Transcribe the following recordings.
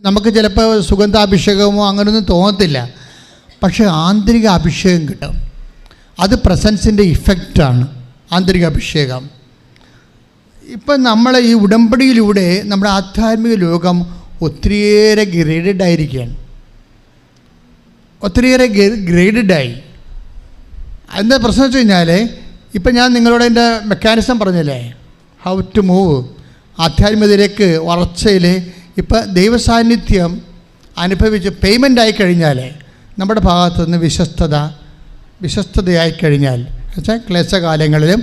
നമുക്ക് ചിലപ്പോൾ സുഗന്ധാഭിഷേകമോ അങ്ങനെയൊന്നും തോന്നത്തില്ല. പക്ഷേ ആന്തരിക അഭിഷേകം കിട്ടും. അത് പ്രസൻസിന്റെ ഇഫക്റ്റാണ് ആന്തരിക അഭിഷേകം. ഇപ്പം നമ്മൾ ഈ ഉടമ്പടിയിലൂടെ നമ്മുടെ ആധ്യാത്മിക ലോകം ഒത്തിരിയേറെ ഗ്രേഡഡ് ആയിരിക്കുകയാണ്. ഒത്തിരിയേറെ ഗ്രേഡഡ് ആയി. എന്താ പ്രശ്നം വെച്ച് കഴിഞ്ഞാൽ ഇപ്പം ഞാൻ നിങ്ങളോട് എന്റെ മെക്കാനിസം പറഞ്ഞില്ലേ? ഹൗ ടു മൂവ് ആധ്യാത്മികതയിലേക്ക് വളർച്ചയിൽ ഇപ്പം ദൈവസാന്നിധ്യം അനുഭവിച്ച് പേയ്മെന്റ് ആയി കഴിഞ്ഞാൽ നമ്മുടെ ഭാഗത്തു നിന്ന് വിശ്വസ്തത വിശ്വസ്തതയായി കഴിഞ്ഞാൽ വെച്ചാൽ ക്ലേശകാലങ്ങളിലും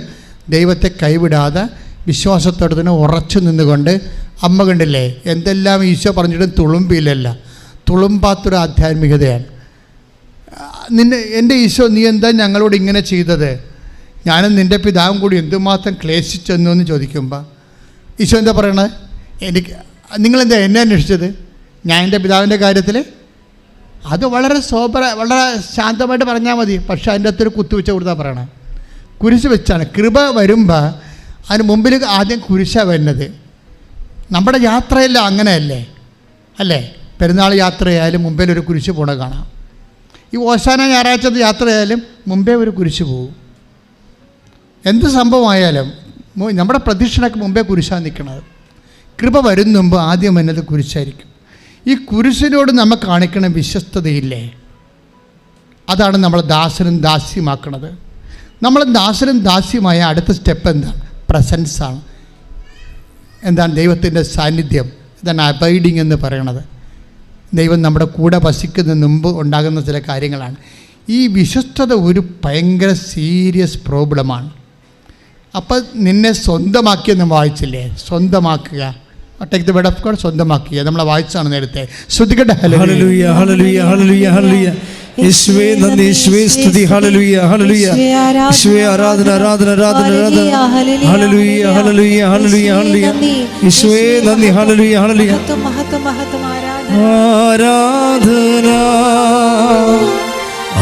ദൈവത്തെ കൈവിടാതെ വിശ്വാസത്തോടെ തന്നെ ഉറച്ചു നിന്നുകൊണ്ട് അമ്മ കണ്ടില്ലേ എന്തെല്ലാം ഈശോ പറഞ്ഞിട്ടും തുളുമ്പിയില്ലല്ല തുളുമ്പാത്തൊരു ആധ്യാത്മികതയാണ്. നിന്നെ എന്റെ ഈശോ നീ എന്താ ഞങ്ങളോട് ഇങ്ങനെ ചെയ്തത്? ഞാനും നിന്റെ പിതാവും കൂടി എന്തുമാത്രം ക്ലേശിച്ചെന്നു എന്ന് ചോദിക്കുമ്പോൾ ഈശോ എന്താ പറയണേ? എനിക്ക് നിങ്ങളെന്താ എന്നെ അന്വേഷിച്ചത്? ഞാൻ എന്റെ പിതാവിന്റെ കാര്യത്തിൽ അത് വളരെ സോബറ വളരെ ശാന്തമായിട്ട് പറഞ്ഞാൽ മതി. പക്ഷേ അതിന്റെ അകത്തൊരു കുത്തുവെച്ച കൊടുത്താൽ പറയണേ. കുരിശ് വെച്ചാണ്. കൃപ വരുമ്പോൾ അതിന് മുമ്പിൽ ആദ്യം കുരിശാണ് വരുന്നത്. നമ്മുടെ യാത്രയെല്ലാം അങ്ങനെയല്ലേ? അല്ലേ? പെരുന്നാൾ യാത്രയായാലും മുമ്പിൽ ഒരു കുരിശ് പോണ കാണാം. ഈ ഓശാന ഞായറാഴ്ച യാത്രയായാലും മുമ്പേ ഒരു കുരിശ് പോകും എന്ത് സംഭവമായാലും നമ്മുടെ പ്രതീക്ഷണക്ക് മുമ്പേ കുരിശാണ് നിൽക്കുന്നത് കൃപ വരുന്ന മുമ്പ് ആദ്യം എന്നത് കുരിശായിരിക്കും. ഈ കുരിശിനോട് നമ്മൾ കാണിക്കണ വിശ്വസ്തതയില്ലേ? അതാണ് നമ്മൾ ദാസനും ദാസ്യമാക്കുന്നത് നമ്മൾ ദാസനും ദാസ്യമായ അടുത്ത സ്റ്റെപ്പ് എന്താണ് പ്രസൻസാണ് എന്താണ് ദൈവത്തിന്റെ സാന്നിധ്യം? ഇതാണ് അബൈഡിങ് എന്ന് പറയണത്. ദൈവം നമ്മുടെ കൂടെ വസിക്കുന്നതിന് മുമ്പ് ഉണ്ടാകുന്ന ചില കാര്യങ്ങളാണ്. ഈ വിശ്വസ്തത ഒരു ഭയങ്കര സീരിയസ് പ്രോബ്ലമാണ് അപ്പം നിന്നെ സ്വന്തമാക്കിയെന്ന് വായിച്ചില്ലേ? സ്വന്തമാക്കുക. Take the word of God സ്വന്തമാക്കിയ നമ്മളെ വായിച്ചാണ് നേരത്തെ. ശ്രദ്ധിക്കട്ടെ ഹല്ലേലൂയ. ഹല്ലേലൂയ ഹല്ലേലൂയ ഹല്ലേലൂയ ഹല്ലേലൂയ. യേശുവേ നന്ദി യേശുവേ സ്തുതി ഹല്ലേലൂയ ഹല്ലേലൂയ. യേശുവേ ആരാധന ആരാധന ആരാധന ആരാധന. ഹല്ലേലൂയ ഹല്ലേലൂയ ഹല്ലേലൂയ ഹല്ലേലൂയ. യേശുവേ നന്ദി ഹല്ലേലൂയ ഹല്ലേലൂയ. മഹത്വം മഹത്വം ആരാധന ആരാധന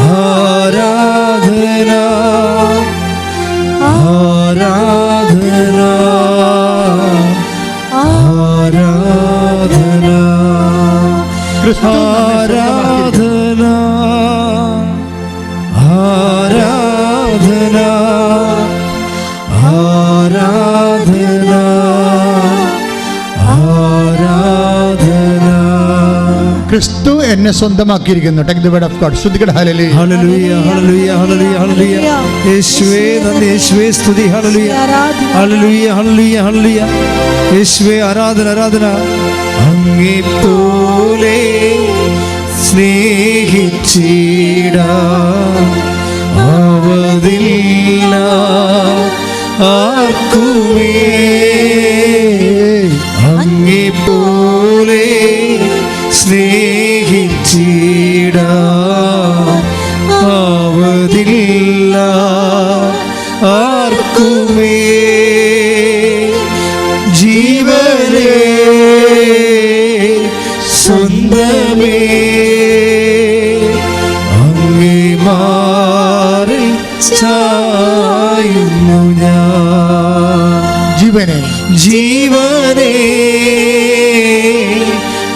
ആരാധന ആരാധന. ആരാധന ആരാധന ആരാധന ആരാധന. ക്രിസ്തു എന്നെ സ്വന്തമാക്കിയിരിക്കുന്നു. Take the word of God ശ്രദ്ധിക്കട്ടെ ഹല്ലേലൂയ. ഹല്ലേലൂയ ഹല്ലേലൂയ ഹല്ലേലൂയ ഹല്ലേലൂയ യേശുവേ നന്ദി യേശുവേ സ്തുതി ഹല്ലേലൂയ ആരാധന. ഹല്ലേലൂയ ഹല്ലേലൂയ ഹല്ലേലൂയ യേശുവേ ആരാധന ആരാധന. അങ്ങേ പോലെ സ്നേഹിച്ചിട അവതില്ല ആർക്കുമേ ചായുന്നു ഞാൻ. ജീവനെ. ജീവനെ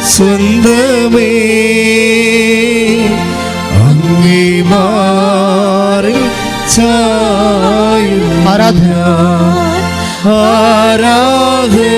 സ്വന്തമേ അങ്ങേ മാറി. ആരാധന. ആരാധന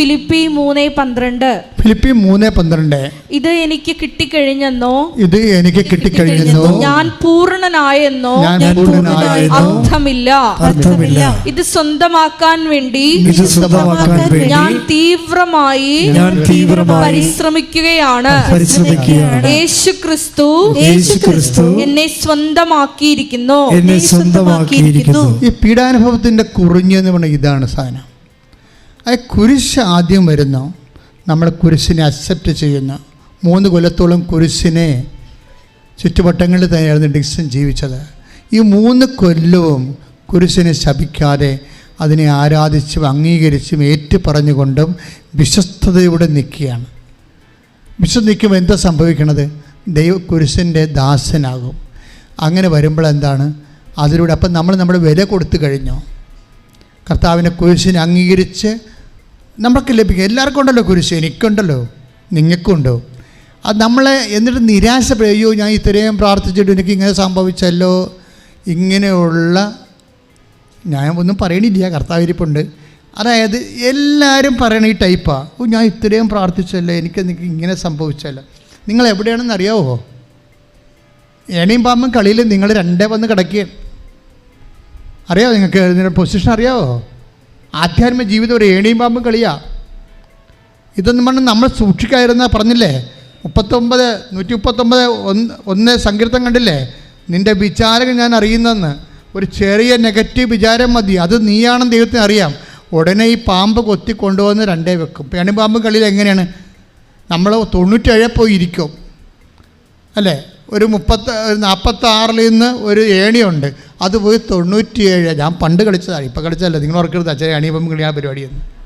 ഫിലിപ്പി മൂന്ന് പന്ത്രണ്ട്. ഫിലിപ്പി മൂന്ന് പന്ത്രണ്ട്. ഇത് എനിക്ക് കിട്ടിക്കഴിഞ്ഞെന്നോ? ഇത് എനിക്ക് കിട്ടിക്കഴിഞ്ഞെന്നോ? ഞാൻ പൂർണനായെന്നോ? അർത്ഥമില്ല. അർത്ഥമില്ല. ഇത് സ്വന്തമാക്കാൻ വേണ്ടി ഇത് സ്വന്തമാക്കാൻ ഞാൻ തീവ്രമായി ഞാൻ തീവ്രമായി പരിശ്രമിക്കുകയാണ്. പരിശ്രമിക്കുകയാണ്. യേശു ക്രിസ്തു യേശു ക്രിസ്തു എന്നെ സ്വന്തമാക്കിയിരിക്കുന്നു. എന്നെ സ്വന്തമാക്കിയിരിക്കുന്നു. ഈ പീഡാനുഭവത്തിന്റെ കുറിഞ്ഞെന്ന് പറഞ്ഞ ഇതാണ് സാധനം. ആ കുരിശ് ആദ്യം വരുന്ന നമ്മൾ കുരിശിനെ അക്സെപ്റ്റ് ചെയ്യുന്ന മൂന്ന് കൊല്ലത്തോളം കുരിശിനെ ചുറ്റുവട്ടങ്ങളിൽ തന്നെയായിരുന്നു ഡിക്സൺ ജീവിച്ചത്. ഈ മൂന്ന് കൊല്ലവും കുരിശിനെ ശപിക്കാതെ അതിനെ ആരാധിച്ചും അംഗീകരിച്ചും ഏറ്റുപറഞ്ഞുകൊണ്ടും വിശ്വസ്തയോടെ നിൽക്കുകയാണ്. വിശ്വസ് നിൽക്കുമ്പോൾ എന്താ സംഭവിക്കണത്? ദൈവ കുരിശിന്റെ ദാസനാകും. അങ്ങനെ വരുമ്പോൾ എന്താണ്? അതിലൂടെ അപ്പം നമ്മൾ നമ്മുടെ വില കൊടുത്തു കഴിഞ്ഞോ. കർത്താവിനെ കുരിശിനെ അംഗീകരിച്ച് നമ്മൾക്ക് ലഭിക്കും. എല്ലാവർക്കും ഉണ്ടല്ലോ കുരിശ്. എനിക്കുണ്ടല്ലോ. നിങ്ങൾക്കുണ്ടോ? അത് നമ്മളെ എന്നിട്ട് നിരാശപ്പെടും. അയ്യോ ഞാൻ ഇത്രയും പ്രാർത്ഥിച്ചിട്ട് എനിക്ക് ഇങ്ങനെ സംഭവിച്ചല്ലോ. ഇങ്ങനെയുള്ള ഞാൻ ഒന്നും പറയണില്ല. കർത്താവിരിപ്പുണ്ട് അതായത് എല്ലാവരും പറയണ ഈ ടൈപ്പാണ് ഓ ഞാൻ ഇത്രയും പ്രാർത്ഥിച്ചല്ലോ. എനിക്ക് എനിക്ക് ഇങ്ങനെ സംഭവിച്ചല്ലോ. നിങ്ങൾ എവിടെയാണെന്ന് അറിയാവോ? ഏണിയും പാമ്പും കളിയിൽ നിങ്ങൾ രണ്ടേ വന്ന് കിടക്കുകയാണ്. അറിയാമോ നിങ്ങൾക്ക് ഇതിന്റെ പൊസിഷൻ അറിയാവോ? ആധ്യാത്മിക ജീവിതം ഒരു ഏണിയും പാമ്പും കളിയാ. ഇതൊന്നും പറഞ്ഞ് നമ്മൾ സൂക്ഷിക്കാതിരുന്ന പറഞ്ഞില്ലേ? മുപ്പത്തൊമ്പത് നൂറ്റി മുപ്പത്തൊമ്പത് ഒന്ന് ഒന്ന് സങ്കീർത്തം കണ്ടില്ലേ? നിന്റെ വിചാരം ഞാൻ അറിയുന്നതെന്ന് ഒരു ചെറിയ നെഗറ്റീവ് വിചാരം മതി. അത് നീയാണെന്ന് ദൈവത്തിന് അറിയാം. ഉടനെ ഈ പാമ്പ് കൊത്തി കൊണ്ടുവന്ന് രണ്ടേ വെക്കും. പേണിപ്പാമ്പ് കളിയിൽ എങ്ങനെയാണ്? നമ്മൾ തൊണ്ണൂറ്റേഴ് പോയി ഇരിക്കും അല്ലേ? ഒരു മുപ്പത്ത് നാൽപ്പത്താറിൽ നിന്ന് ഒരു ഏണിയുണ്ട്. അത് പോയി തൊണ്ണൂറ്റിയേഴ്. ഞാൻ പണ്ട് കളിച്ചതാണ്. ഇപ്പം കളിച്ചതല്ല. നിങ്ങൾ ഓർക്കരുത്. അച്ഛൻ ഏണിയപ്പം കളി ആ പരിപാടിയെന്ന്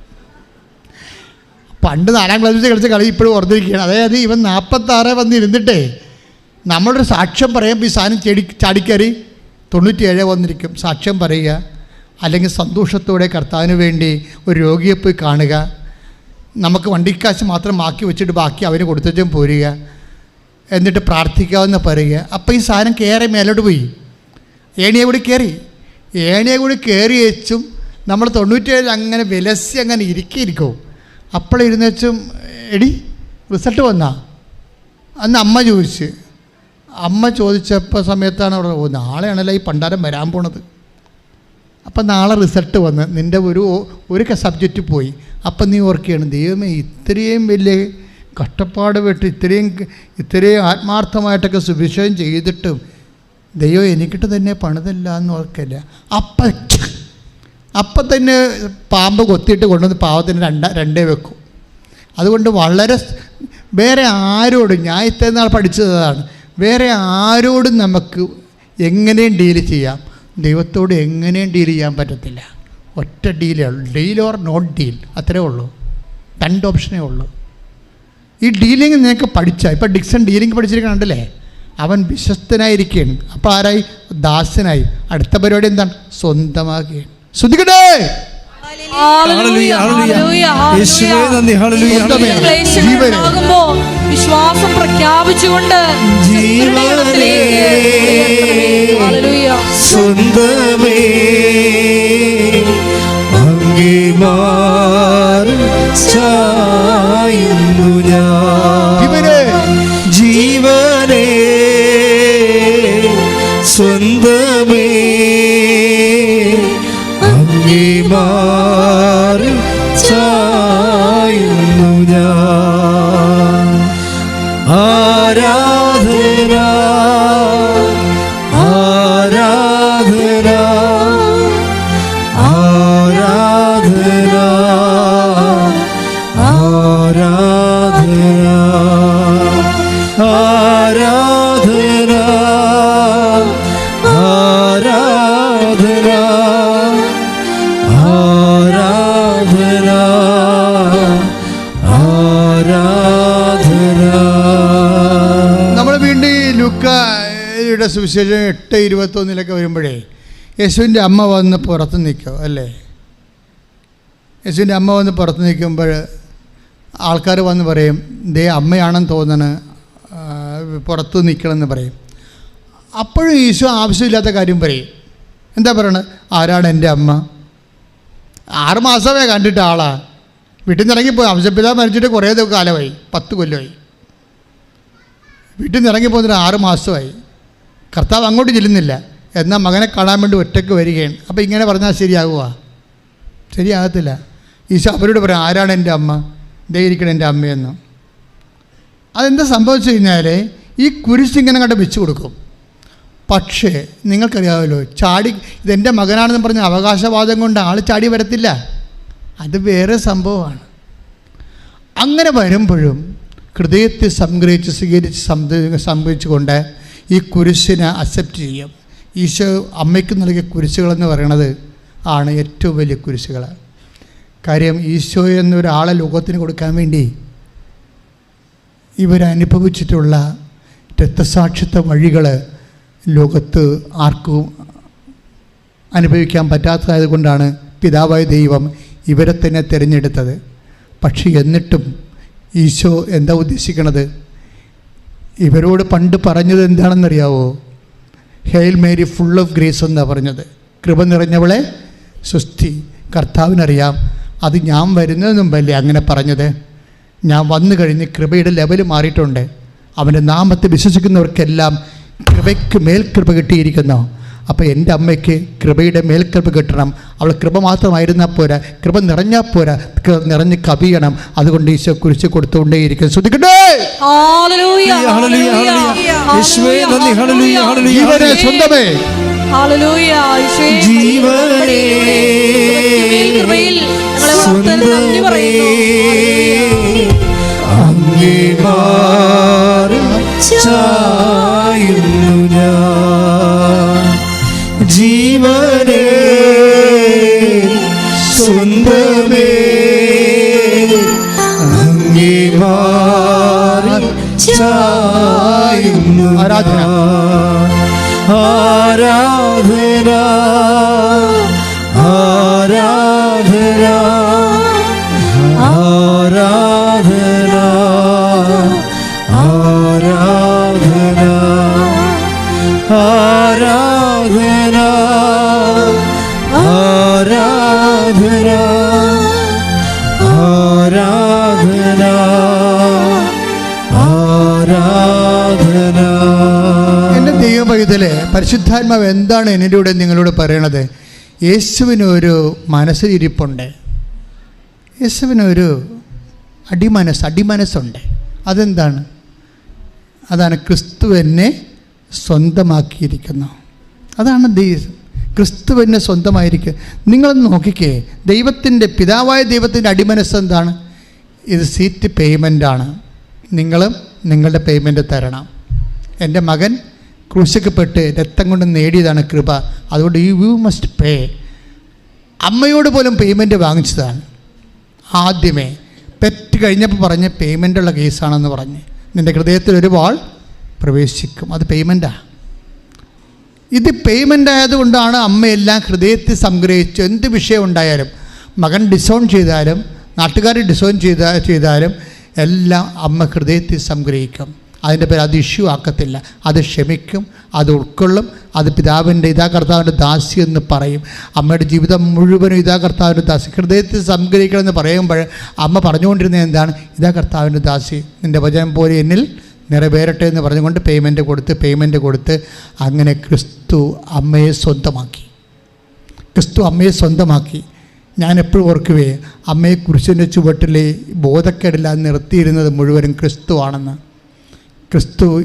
പണ്ട് നാലാം ക്ലാസ് വെച്ച് കളിച്ച കളി ഇപ്പോഴും ഓർത്തിരിക്കുകയാണ്. അതായത് ഇവൻ നാൽപ്പത്താറ് വന്നിരുന്നിട്ടേ നമ്മളൊരു സാക്ഷ്യം പറയുമ്പോൾ ഈ സാധനം ചെടി ചാടിക്കറി തൊണ്ണൂറ്റിയേഴ് വന്നിരിക്കും. സാക്ഷ്യം പറയുക. അല്ലെങ്കിൽ സന്തോഷത്തോടെ കർത്താവിന് വേണ്ടി ഒരു രോഗിയെ പോയി കാണുക. നമുക്ക് വണ്ടിക്കാശ് മാത്രം മാക്കി വെച്ചിട്ട് ബാക്കി അവന് കൊടുത്തിട്ടും പോരുക. എന്നിട്ട് പ്രാർത്ഥിക്കാമെന്ന് പറയുക. അപ്പോൾ ഈ സാധനം കയറി മേലോട്ട് പോയി. ഏണിയെ കൂടി കയറി ഏണിയെ കൂടി കയറി വെച്ചും നമ്മൾ തൊണ്ണൂറ്റേഴ് അങ്ങനെ വിലസി അങ്ങനെ ഇരിക്കിയിരിക്കും അപ്പോഴിരുന്ന് വെച്ചും എടി റിസൾട്ട് വന്നാ? അന്ന് അമ്മ ചോദിച്ച്. അമ്മ ചോദിച്ചപ്പോൾ സമയത്താണ് അവിടെ ഓ നാളെയാണല്ലോ ഈ പണ്ടാരം വരാൻ പോണത്. അപ്പം നാളെ റിസൾട്ട് വന്ന് നിന്റെ ഒരു ഒരു സബ്ജക്റ്റ് പോയി. അപ്പം നീ ഓർക്കുകയാണ് ദൈവമേ ഇത്രയും വലിയ കഷ്ടപ്പാട് വിട്ട് ഇത്രയും ഇത്രയും ആത്മാർത്ഥമായിട്ടൊക്കെ സുവിശേഷം ചെയ്തിട്ടും ദൈവം എനിക്കിട്ട് തന്നെ പണിതല്ല എന്ന് ഓർക്കില്ല അപ്പം അപ്പം തന്നെ പാമ്പ് കൊത്തിയിട്ട് കൊണ്ടുവന്ന് പാവത്തിന് രണ്ട രണ്ടേ വെക്കും. അതുകൊണ്ട് വളരെ വേറെ ആരോടും ഞാൻ ഇത്രയും നാൾ പഠിച്ചതാണ്. വേറെ ആരോടും നമുക്ക് എങ്ങനെയും ഡീൽ ചെയ്യാം. ദൈവത്തോട് എങ്ങനെയും ഡീൽ ചെയ്യാൻ പറ്റത്തില്ല. ഒറ്റ ഡീലേ ഉള്ളൂ. ഡീൽ ഓർ നോട്ട് ഡീൽ അത്രേ ഉള്ളൂ. രണ്ട് ഓപ്ഷനേ ഉള്ളൂ. ഈ ഡീലിംഗ് നിങ്ങൾക്ക് പഠിച്ച. ഇപ്പം ഡിക്സൺ ഡീലിംഗ് പഠിച്ചിരിക്കണുണ്ടല്ലേ അവൻ വിശ്വസ്തനായിരിക്കുകയാണ്. അപ്പോൾ ആരായി? ദാസനായി. അടുത്ത പരിപാടി എന്താണ്? സ്വന്തമാകുക. ശ്രദ്ധിക്കട്ടെ? ഹല്ലേലൂയ, ഹല്ലേലൂയ. സ്വന്തമേ. നന്ദി, ഹല്ലേലൂയ, Hallelujah. നമ്മൾ വീണ്ടും ഈ ലുക്കയുടെ സുവിശേഷം എട്ട് ഇരുപത്തൊന്നിലൊക്കെ വരുമ്പോഴേ യേശുവിന്റെ അമ്മ വന്ന് പുറത്ത് നിൽക്കും അല്ലേ? യേശുവിന്റെ അമ്മ വന്ന് പുറത്ത് നിൽക്കുമ്പോൾ ആൾക്കാർ വന്ന് പറയും ദേ അമ്മയാണെന്ന് തോന്നണ് പുറത്ത് നിൽക്കണമെന്ന് പറയും. അപ്പോഴും ഈശോ ആവശ്യമില്ലാത്ത കാര്യം പറയും. എന്താ പറയണത്? ആരാണ് എന്റെ അമ്മ? ആറ് മാസമേ കണ്ടിട്ട് ആളാ. വീട്ടിൽ നിന്ന് ഇറങ്ങിപ്പോയി അംശപ്പിതാ മരിച്ചിട്ട് കുറേ കാലമായി. പത്ത് കൊല്ലമായി വീട്ടിൽ നിന്ന് ഇറങ്ങിപ്പോന്നിട്ട് ആറ് മാസമായി. കർത്താവ് അങ്ങോട്ട് ചെല്ലുന്നില്ല. എന്നാൽ മകനെ കാണാൻ വേണ്ടി ഒറ്റയ്ക്ക് വരികയാണ്. അപ്പോൾ ഇങ്ങനെ പറഞ്ഞാൽ ശരിയാകുക ശരിയാകത്തില്ല. ഈശോ അവരോട് പറയാം ആരാണ് എന്റെ അമ്മ? ദേ എന്റെ അമ്മയെന്ന്. അതെന്താ സംഭവിച്ചു കഴിഞ്ഞാൽ ഈ കുരിശിങ്ങനെ കണ്ട് വെച്ച് കൊടുക്കും. പക്ഷേ നിങ്ങൾക്കറിയാമല്ലോ ചാടി ഇതെന്റെ മകനാണെന്ന് പറഞ്ഞ അവകാശവാദം കൊണ്ട് ആൾ ചാടി വരത്തില്ല. അത് വേറെ സംഭവമാണ്. അങ്ങനെ വരുമ്പോഴും ഹൃദയത്തെ സംഗ്രഹിച്ച് സ്വീകരിച്ച് സംഭവിച്ചുകൊണ്ട് ഈ കുരിശിനെ അക്സെപ്റ്റ് ചെയ്യും. ഈശോ അമ്മയ്ക്ക് നൽകിയ കുരിശുകളെന്ന് പറയണത് ആണ് ഏറ്റവും വലിയ കുരിശുകൾ. കാര്യം ഈശോ എന്നൊരാളെ ലോകത്തിന് കൊടുക്കാൻ വേണ്ടി ഇവരനുഭവിച്ചിട്ടുള്ള രക്തസാക്ഷിത്വ വഴികൾ ലോകത്ത് ആർക്കും അനുഭവിക്കാൻ പറ്റാത്തതായത് കൊണ്ടാണ് പിതാവായ ദൈവം ഇവരെ തന്നെ തിരഞ്ഞെടുത്തത്. പക്ഷേ എന്നിട്ടും ഈശോ എന്താ ഉദ്ദേശിക്കണത്? ഇവരോട് പണ്ട് പറഞ്ഞത് എന്താണെന്നറിയാവോ? Hail Mary full of grace എന്നാണ് പറഞ്ഞത്. കൃപ നിറഞ്ഞവളെ സുസ്ഥി കർത്താവിനറിയാം അത് ഞാൻ വരുന്നതിന് മുമ്പല്ലേ അങ്ങനെ പറഞ്ഞത്? ഞാൻ വന്നു കഴിഞ്ഞ് കൃപയുടെ ലെവൽ മാറിയിട്ടുണ്ട്. അവന്റെ നാമത്തെ വിശ്വസിക്കുന്നവർക്കെല്ലാം കൃപയ്ക്ക് മേൽ കൃപ കിട്ടിയിരിക്കുന്നു. അപ്പോൾ എന്റെ അമ്മയ്ക്ക് കൃപയുടെ മേൽക്കൃപ കിട്ടണം. അവൾ കൃപ മാത്രമായിരുന്നാൽ പോരാ. കൃപ നിറഞ്ഞാൽ പോരാ. നിറഞ്ഞ് കവിയണം. അതുകൊണ്ട് ഈശോ കുറിച്ച് കൊടുത്തുകൊണ്ടേയിരിക്കും ശ്രദ്ധിക്കട്ടെ ജീവനെ ചാ ആരാധന. ആരാധന. പരിശുദ്ധാത്മാവ് എന്താണ് എന്റെ കൂടെ നിങ്ങളോട് പറയണത്? യേശുവിനൊരു മനസ്സിലിരിപ്പുണ്ട്. യേശുവിനൊരു അടിമനസ് അടിമനസ്സുണ്ട്. അതെന്താണ്? അതാണ് ക്രിസ്തു എന്നെ സ്വന്തമാക്കിയിരിക്കുന്നു. അതാണ് ദൈ ക്രിസ്തു എന്നെ സ്വന്തമായിരിക്കുക. നിങ്ങളൊന്ന് നോക്കിക്കേ. ദൈവത്തിന്റെ പിതാവായ ദൈവത്തിന്റെ അടിമനസ് എന്താണ്? ഇത് സീറ്റ് പേയ്മെന്റാണ് നിങ്ങളും നിങ്ങളുടെ പേയ്മെന്റ് തരണം. എന്റെ മകൻ ക്രൂശിക്കപ്പെട്ട് രക്തം കൊണ്ട് നേടിയതാണ് കൃപ. അതുകൊണ്ട് യു യു മസ്റ്റ് പേ അമ്മയോട് പോലും പേയ്മെന്റ് വാങ്ങിച്ചതാണ്. ആദ്യമേ പെറ്റ് കഴിഞ്ഞപ്പോൾ പറഞ്ഞ് പേയ്മെന്റുള്ള കേസാണെന്ന് പറഞ്ഞ് നിന്റെ ഹൃദയത്തിൽ ഒരു വാൾ പ്രവേശിക്കും. അത് പേയ്മെന്റാണ് ഇത് പേയ്മെന്റ് ആയതുകൊണ്ടാണ് അമ്മയെല്ലാം ഹൃദയത്തിൽ സംഗ്രഹിച്ചു. എന്ത് വിഷയം ഉണ്ടായാലും മകൻ ഡിസോൺ ചെയ്താലും നാട്ടുകാർ ഡിസോൺ ചെയ്ത ചെയ്താലും എല്ലാം അമ്മ ഹൃദയത്തിൽ സംഗ്രഹിക്കും. അതിന്റെ പേര് അത് ഇഷ്യൂ ആക്കത്തില്ല. അത് ക്ഷമിക്കും അത് ഉൾക്കൊള്ളും അത് പിതാവിന്റെ ഇതാ കർത്താവിന്റെ ദാസി എന്ന് പറയും. അമ്മയുടെ ജീവിതം മുഴുവനും ഇതാ കർത്താവിന്റെ ദാസി. ഹൃദയത്തിൽ സംഗ്രഹിക്കണമെന്ന് പറയുമ്പോൾ അമ്മ പറഞ്ഞുകൊണ്ടിരുന്നത് എന്താണ്? ഇതാ കർത്താവിന്റെ ദാസി. നിന്റെ വചനം പോലെ എന്നിൽ നിറവേറട്ടെ എന്ന് പറഞ്ഞുകൊണ്ട് പേയ്മെന്റ് കൊടുത്ത് പേയ്മെന്റ് കൊടുത്ത് അങ്ങനെ ക്രിസ്തു അമ്മയെ സ്വന്തമാക്കി. ക്രിസ്തു അമ്മയെ സ്വന്തമാക്കി. ഞാൻ എപ്പോഴും ഓർക്കുവേ അമ്മയെ കുരിശിന്റെ ചുവട്ടിലെ ബോധക്കേടില്ലാതെ നിർത്തിയിരുന്നത് മുഴുവനും ക്രിസ്തു ആണെന്ന് ക്രിസ്തു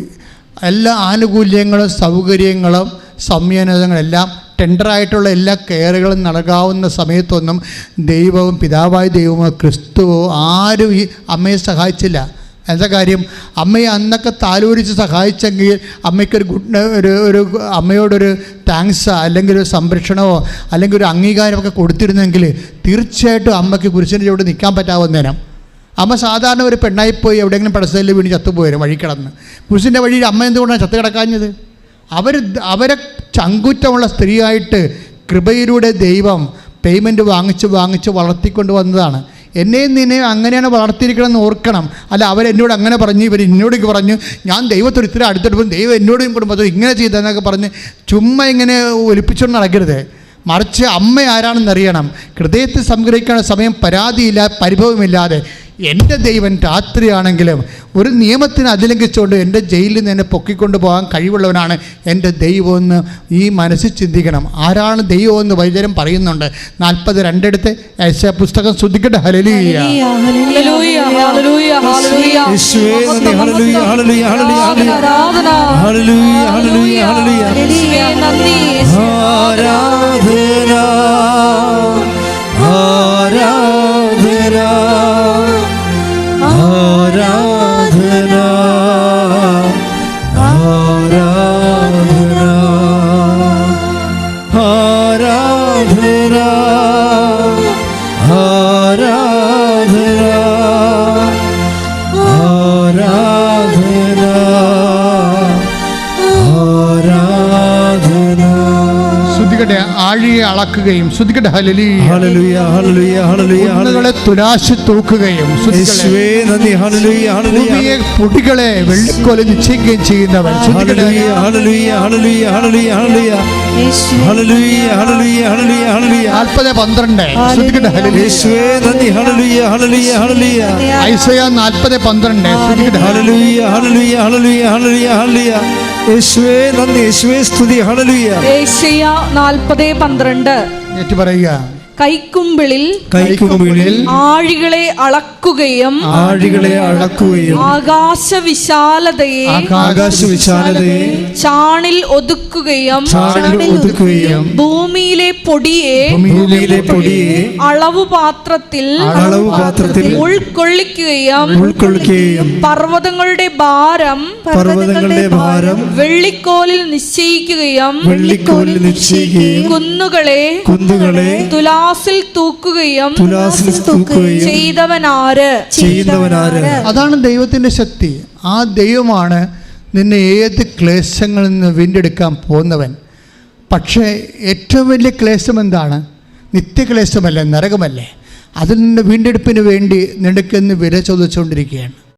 എല്ലാ ആനുകൂല്യങ്ങളും സൗകര്യങ്ങളും സംയോജനങ്ങളെല്ലാം ടെൻഡറായിട്ടുള്ള എല്ലാ കെയറുകളും നൽകാവുന്ന സമയത്തൊന്നും ദൈവവും പിതാവായ ദൈവമോ ക്രിസ്തുവോ ആരും ഈ അമ്മയെ സഹായിച്ചില്ല. എന്താ കാര്യം? അമ്മയെ അന്നൊക്കെ താലോലിച്ച് സഹായിച്ചെങ്കിൽ അമ്മയ്ക്കൊരു ഗുഡ് ഒരു ഒരു അമ്മയോടൊരു താങ്ക്സ് അല്ലെങ്കിൽ ഒരു സംരക്ഷണമോ അല്ലെങ്കിൽ ഒരു അംഗീകാരമൊക്കെ കൊടുത്തിരുന്നെങ്കിൽ തീർച്ചയായിട്ടും അമ്മയ്ക്ക് കുരിശിന്റെ ചുവട് നിൽക്കാൻ പറ്റാവുന്നേരം അമ്മ സാധാരണ ഒരു പെണ്ണായി പോയി എവിടെയെങ്കിലും പടസ്ഥലിൽ വീണ് ചത്തുപോയിരുന്നു വഴി കിടന്ന്. പുരുഷന്റെ വഴിയിൽ അമ്മ എന്തുകൊണ്ടാണ് ചത്ത് കിടക്കാഞ്ഞത്? അവർ അവരെ ചങ്കുറ്റമുള്ള സ്ത്രീയായിട്ട് കൃപയിലൂടെ ദൈവം പേയ്മെന്റ് വാങ്ങിച്ച് വാങ്ങിച്ച് വളർത്തിക്കൊണ്ട് വന്നതാണ്. എന്നെയും നിന്നെയും അങ്ങനെയാണ് വളർത്തിയിരിക്കണമെന്ന് ഓർക്കണം. അല്ല അവരെന്നോട് അങ്ങനെ പറഞ്ഞു ഇവർ എന്നോട് പറഞ്ഞു ഞാൻ ദൈവത്തോട് ഇത്ര അടുത്തെടുപ്പം ദൈവം എന്നോടും കുടുംബത്തോട് ഇങ്ങനെ ചെയ്തെന്നൊക്കെ പറഞ്ഞ് ചുമ്മാ ഇങ്ങനെ ഒലിപ്പിച്ചുകൊണ്ട് നടക്കരുത്. മറിച്ച് അമ്മ ആരാണെന്നറിയണം. ഹൃദയത്തിൽ സംഗ്രഹിക്കാനുള്ള സമയം പരാതിയില്ല പരിഭവമില്ലാതെ. എന്റെ ദൈവം രാത്രിയാണെങ്കിലും ഒരു നിയമത്തിന് അതിലംഘിച്ചുകൊണ്ട് എന്റെ ജയിലിൽ നിന്ന് എന്നെ പൊക്കിക്കൊണ്ട് പോകാൻ കഴിവുള്ളവനാണ് എന്റെ ദൈവമെന്ന് ഈ മനസ്സിൽ ചിന്തിക്കണം. ആരാണ് ദൈവമെന്ന് വൈദ്യരം പറയുന്നുണ്ട്. നാൽപ്പത് രണ്ടിടത്ത് ഐശ പുസ്തകം ശ്രദ്ധിക്കട്ടെ? ഹലലിയ ആരാധന ഹല്ലേലൂയ, ആഴിയെ അളക്കുകയും ശ്രദ്ധിക്കട്ടെ ഹലലി ഹല്ലേലൂയ ഹല്ലേലൂയ ഹല്ലേലൂയ ഹല്ലേലൂയ. കുന്നുകളെ തുലാശി തൂക്കുകയും ശ്രുതിക്കട്ടെ. യേശുവേ നന്ദി ഹല്ലേലൂയ ഹല്ലേലൂയ. ഭൂമിയെ പൊടികളെ വെള്ളിക്കോലെ നിശ്ചയിക്കുകയും ചെയ്യുന്നവൻ. ഹല്ലേലൂയ ഹല്ലേലൂയ. ഹല്ലേലൂയ ഹല്ലേലൂയ ഹല്ലേലൂയ ഹല്ലേലൂയ. ഹല്ലേലൂയ ഹല്ലേലൂയ ഹല്ലേലൂയ നാൽപ്പത് പന്ത്രണ്ട്. ഹല്ലേലൂയ. യേശുവേ നന്ദി ഹല്ലേലൂയ ഹല്ലേലൂയ ഹല്ലേലൂയ. ഐസയ നാൽപ്പത് പന്ത്രണ്ട്. ശ്രുതിക്കട്ടെ യേശുവേ നന്ദി. യേശുവേ സ്തുതി. ഹല്ലേലൂയ. ഏഷ്യ നാൽപ്പത് പന്ത്രണ്ട്. പറയുക. കൈക്കുമ്പിളിൽ കൈക്കുമ്പിളിൽ ആഴികളെ അളക്കുകയും ആഴികളെ അളക്കുകയും ആകാശ വിശാലതയെ ആകാശ വിശാലതയെ ചാണിൽ ഒതുക്കുകയും ചാണിൽ ഒതുക്കുകയും ഭൂമിയിലെ പൊടിയെ ഭൂമിയിലെ പൊടിയെ അളവ് പാത്രത്തിൽ അളവ് പാത്രത്തിൽ ഉൾക്കൊള്ളിക്കുകയും ഉൾക്കൊള്ളിക്കുകയും പർവതങ്ങളുടെ ഭാരം പർവതങ്ങളുടെ ഭാരം വെള്ളിക്കോലിൽ നിശ്ചയിക്കുകയും വെള്ളിക്കോലിൽ നിശ്ചയിക്കുകയും കുന്നുകളെ കുന്നുകളെ തുലാസിൽ തൂക്കുകയും തുലാസിൽ തൂക്കുകയും ചെയ്തവനാര്? ചെയ്യുന്നവനാര് അതാണ് ദൈവത്തിന്റെ ശക്തി. ആ ദൈവമാണ് നിന്നെ ഏത് ക്ലേശങ്ങളിൽ നിന്ന് വീണ്ടെടുക്കാൻ പോകുന്നവൻ. പക്ഷേ ഏറ്റവും വലിയ ക്ലേശം എന്താണ്? നിത്യക്ലേശമല്ലേ? നരകമല്ലേ? അതിൽ നിന്ന് വീണ്ടെടുപ്പിന് വേണ്ടി നിനക്കെന്ന് വില ചോദിച്ചുകൊണ്ടിരിക്കുകയാണ്